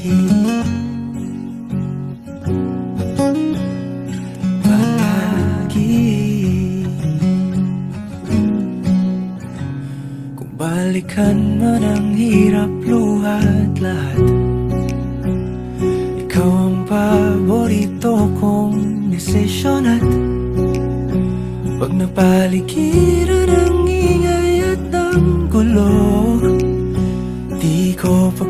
Palagi Palagi Kung balikan man ang hirap luhat lahat. Ikaw ang at Pag ingay at ang gulo Di ko pagpapalit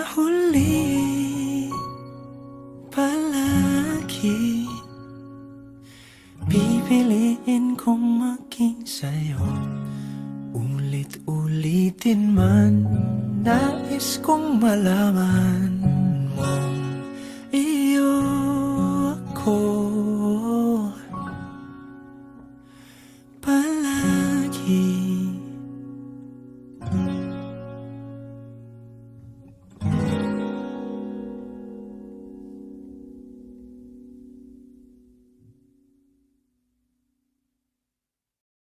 akin Pipiliin kong maging sa'yo. Ulit-ulitin man Nais kong malaman mo. Iyo ako.